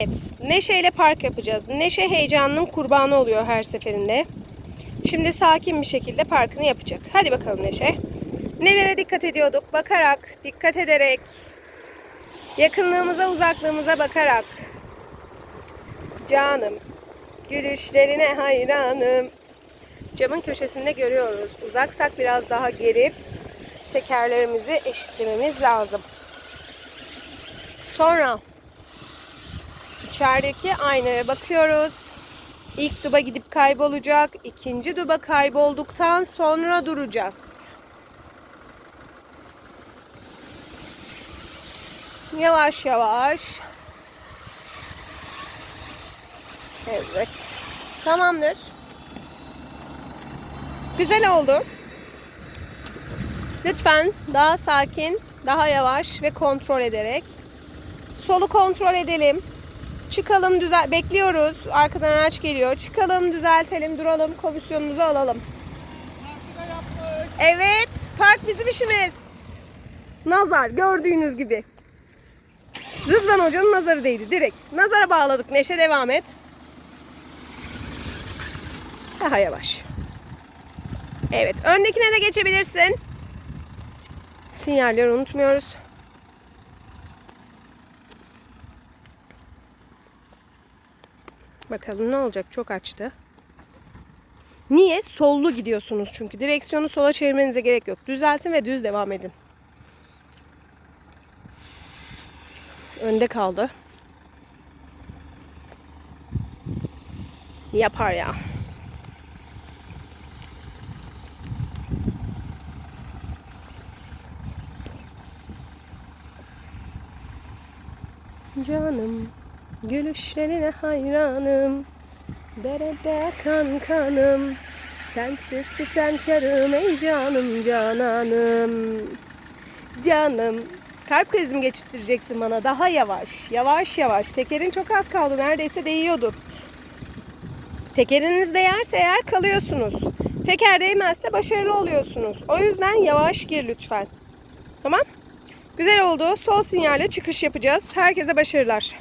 Evet, Neşe ile park yapacağız. Neşe heyecanının kurbanı oluyor her seferinde. Şimdi sakin bir şekilde parkını yapacak. Hadi bakalım Neşe. Nelere dikkat ediyorduk? Bakarak, dikkat ederek, yakınlığımıza, uzaklığımıza bakarak. Canım, gülüşlerine hayranım. Camın köşesinde görüyoruz. Uzaksak biraz daha gerip tekerlerimizi eşitlememiz lazım. Sonra İçerideki aynaya bakıyoruz. İlk duba gidip kaybolacak. İkinci duba kaybolduktan sonra duracağız. Yavaş yavaş. Evet. Tamamdır. Güzel oldu. Lütfen daha sakin, daha yavaş ve kontrol ederek. Solu kontrol edelim. Çıkalım düzel bekliyoruz. Arkadan araç geliyor. Çıkalım, düzeltelim, duralım, komisyonumuzu alalım. Evet, park bizim işimiz. Nazar gördüğünüz gibi. Rıdvan Hoca'nın nazarı değdi direkt. Nazara bağladık. Neşe devam et. Daha yavaş. Evet, öndekine de geçebilirsin. Sinyalleri unutmuyoruz. Bakalım ne olacak? Çok açtı. Niye? Sollu gidiyorsunuz çünkü. Direksiyonu sola çevirmenize gerek yok. Düzeltin ve düz devam edin. Önde kaldı. Yapar ya. Canım Gülüşlerine hayranım Derede akan kanım Sensiz sitemkarım ey canım cananım Canım Kalp krizi mi geçirttireceksin bana? Daha yavaş. Yavaş yavaş. Tekerin çok az kaldı. Neredeyse değiyordu. Tekeriniz değerse eğer kalıyorsunuz. Teker değmezse başarılı oluyorsunuz. O yüzden yavaş gir lütfen. Tamam? Güzel oldu. Sol sinyalle çıkış yapacağız. Herkese başarılar.